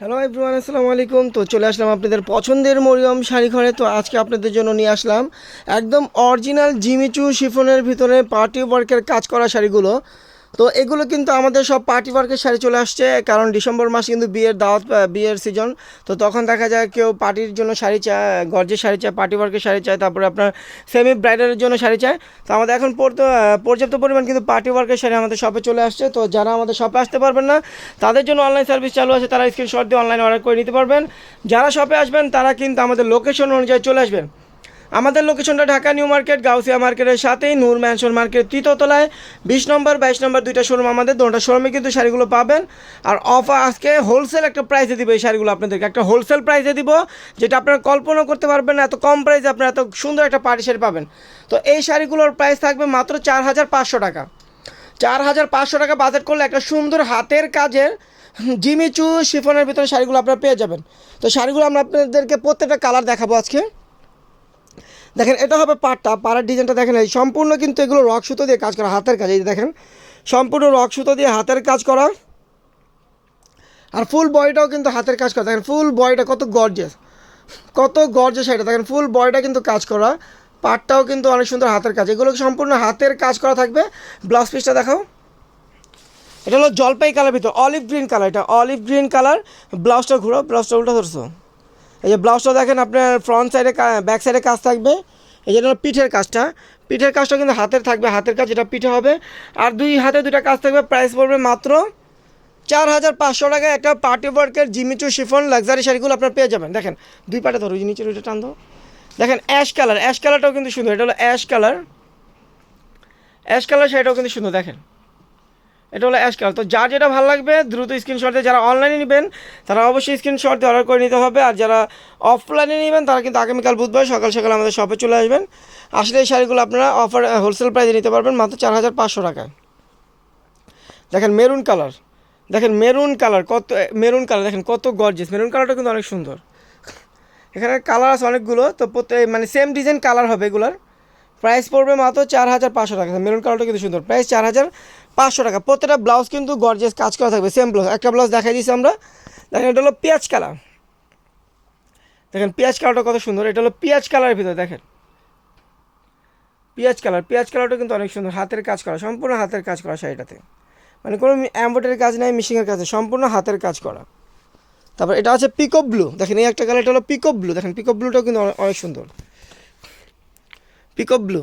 Hello everyone আসসালামু আলাইকুম। তো চলে আসলাম আপনাদের পছন্দের মরিয়ম শাড়ি ঘরে তো আজকে আপনাদের জন্য নিয়ে আসলাম একদম অরিজিনাল জিমিচু শিফনের ভিতরে পার্টি ওয়ার্কের কাজ করা শাড়িগুলো। তো এগুলো কিন্তু আমাদের সব পার্টি ওয়ার্কের শাড়ি চলে আসছে, কারণ ডিসেম্বর মাস কিন্তু বিয়ের দাওয়াত বিয়ের সিজন তো তখন দেখা যায় কেউ পার্টির জন্য শাড়ি চায় গর্জের শাড়ি চায় পার্টি ওয়ার্কের শাড়ি চায়, তারপরে আপনার সেমি ব্রাইডালের জন্য শাড়ি চায়। তো আমাদের এখন পর্য- পর্যাপ্ত পরিমাণ কিন্তু পার্টি ওয়ার্কের শাড়ি আমাদের শপে চলে আসছে। তো যারা আমাদের শপে আসতে পারবেন না, তাদের জন্য অনলাইন সার্ভিস চালু আছে, তারা স্ক্রিনশট দিয়ে অনলাইনে অর্ডার করে নিতে পারবেন। যারা শপে আসবেন, তারা কিন্তু আমাদের লোকেশন অনুযায়ী চলে আসবেন। আমাদের লোকেশনটা ঢাকা নিউ মার্কেট, গাউসিয়া মার্কেটের সাথেই, নূর ম্যানশন মার্কেট তৃতীয়তলায়। বিশ নম্বর, বাইশ নম্বর দুইটা শোরুম আমাদের, দুটা শোরুমে কিন্তু শাড়িগুলো পাবেন। আর অফার আজকে হোলসেল একটা প্রাইসে দিব এই শাড়িগুলো আপনাদেরকে। একটা হোলসেল প্রাইসে দিব, যেটা আপনারা কল্পনা করতে পারবেন না, এত কম প্রাইসে আপনারা এত সুন্দর একটা পার্টি শাড়ি পাবেন। তো এই শাড়িগুলোর প্রাইস থাকবে মাত্র চার হাজার পাঁচশো টাকা। চার হাজার পাঁচশো টাকা বাজেট করলে একটা সুন্দর হাতের কাজের জিমিচু শিফনের ভিতরে শাড়িগুলো আপনারা পেয়ে যাবেন। তো শাড়িগুলো আমরা আপনাদেরকে প্রত্যেকটা কালার দেখাবো আজকে। দেখেন, এটা হবে পাটটা, পাড়ার ডিজাইনটা দেখেন এই সম্পূর্ণ কিন্তু এগুলো রক সুতো দিয়ে কাজ করা, হাতের কাজ, এই দেখেন, সম্পূর্ণ রক সুতো দিয়ে হাতের কাজ করা। আর ফুল বডিটাও কিন্তু হাতের কাজ করা, দেখেন, ফুল বডিটা কত গর্জেস কত গর্জেস এটা, দেখেন, ফুল বডিটা কিন্তু কাজ করা, পাটটাও কিন্তু অনেক সুন্দর হাতের কাজ, এগুলো সম্পূর্ণ হাতের কাজ করা থাকবে? ব্লাউজ পিসটা দেখাও। এটা হলো জলপাই কালার ভিতর অলিভ গ্রিন কালার এটা অলিভ গ্রিন কালার ব্লাউজটা ঘুরো ব্লাউজটা উল্টা ধরছো। এই যে ব্লাউজটা দেখেন, আপনার ফ্রন্ট সাইডে ব্যাক সাইডে কাজ থাকবে। এই যে পিঠের কাজটা। পিঠের কাজটা কিন্তু হাতের থাকবে, হাতের কাজ এটা পিঠে হবে। আর দুই হাতে দুইটা কাজ থাকবে প্রাইস পড়বে মাত্র চার হাজার পাঁচশো টাকায় একটা পার্টি ওয়ার্কের জিমিচু শিফন লাক্সারি শাড়িগুলো আপনার পেয়ে যাবেন। দেখেন, দুই পাটে ধরো নিচের ওইটা টান দেখেন অ্যাশ কালার অ্যাশ কালারটাও কিন্তু সুন্দর, এটা হলো অ্যাশ কালার অ্যাশ কালার শাড়িটাও কিন্তু সুন্দর, দেখেন। এটা হলো অ্যাশ কালার তো যার যেটা ভালো লাগবে, দ্রুত স্ক্রিনশট যারা অনলাইনে নেবেন, তারা অবশ্যই স্ক্রিনশট দিয়ে অর্ডার করে নিতে হবে। আর যারা অফলাইনে নেবেন, তারা কিন্তু আগামীকাল বুধবার সকাল সকাল আমাদের শপে চলে আসবেন। আসলে এই শাড়িগুলো আপনারা অফার হোলসেল প্রাইসে নিতে পারবেন মাত্র চার হাজার পাঁচশো টাকায়। দেখেন মেরুন কালার দেখেন মেরুন কালার কত মেরুন কালার দেখেন কত গর্জেস মেরুন কালারটা কিন্তু অনেক সুন্দর। এখানে কালার আছে অনেকগুলো, তো প্রত্যেক মানে সেম ডিজাইন কালার হবে এগুলার। প্রাইস পড়বে মাত্র চার হাজার পাঁচশো টাকা। মেরুন কালারটা কিন্তু সুন্দর। প্রাইস চার হাজার পাঁচশো টাকা। প্রত্যেকটা ব্লাউজ কিন্তু গর্জেস কাজ করা থাকবে। সেম ব্লাউজ একটা ব্লাউজ দেখাই দিয়েছি আমরা। দেখেন, এটা হলো পেঁয়াজ কালার। দেখেন, পেঁয়াজ কালারটা কত সুন্দর। এটা হলো পেঁয়াজ কালারের ভিতরে, দেখেন। পেঁয়াজ কালার। পেঁয়াজ কালারটা কিন্তু অনেক সুন্দর। হাতের কাজ করা। সম্পূর্ণ হাতের কাজ করা শাড়িটাতে। মানে কোনো এম্ব্রয়ডারির কাজ নেই মিশিংয়ের কাজ সম্পূর্ণ হাতের কাজ করা। তারপর এটা আছে পিকপ ব্লু দেখেন, এই একটা কালার এটা হলো পিকপ ব্লু দেখেন পিকপ ব্লুটাও কিন্তু অনেক সুন্দর। পিকপ ব্লু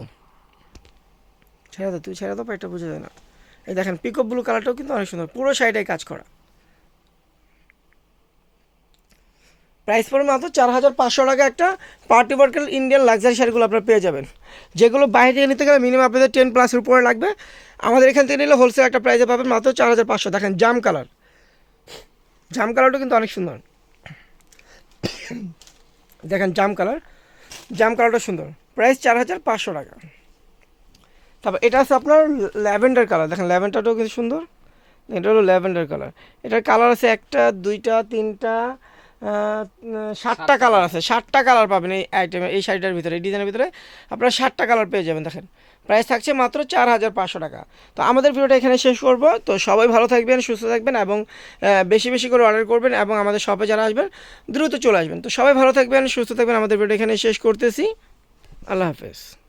ছেড়ে দাও তুই ছেড়ে দাও এটা বোঝা যায় না। এই দেখেন পিকপ ব্লু কালারটাও কিন্তু অনেক সুন্দর, পুরো শাড়িটাই কাজ করা। প্রাইস পড়বে মাত্র চার হাজার পাঁচশো টাকা একটা পার্টি ওয়ার্কের ইন্ডিয়ান লাক্সারি শাড়িগুলো আপনারা পেয়ে যাবেন। যেগুলো বাইরে থেকে নিতে গেলে মিনিমাম আপনাদের টেন প্লাসের উপরে লাগবে। আমাদের এখান থেকে নিলে হোলসেল একটা প্রাইসে পাবেন মাত্র চার হাজার পাঁচশো। দেখেন, জাম কালার জাম কালারটা কিন্তু অনেক সুন্দর। দেখেন, জাম কালার জাম কালারটা সুন্দর। প্রাইস চার হাজার পাঁচশো টাকা। তারপর এটা আছে আপনার ল্যাভেন্ডার কালার। দেখেন ল্যাভেন্ডারটাও কিন্তু সুন্দর। এটা হলো ল্যাভেন্ডার কালার। এটার কালার আছে একটা দুইটা তিনটা সাতটা কালার আছে। সাতটা কালার পাবেন এই আইটেমে এই শাড়িটার ভিতরে এই ডিজাইনের ভিতরে। আপনারা সাতটা কালার পেয়ে যাবেন দেখেন। প্রাইস থাকছে মাত্র চার হাজার পাঁচশো টাকা। তো আমাদের ভিডিওটা এখানে শেষ করব। তো সবাই ভালো থাকবেন সুস্থ থাকবেন এবং বেশি বেশি করে অর্ডার করবেন এবং আমাদের শপে যারা আসবেন দ্রুত চলে আসবেন। তো সবাই ভালো থাকবেন সুস্থ থাকবেন। আমাদের ভিডিও এখানে শেষ করতেছি। Alá Hafiz.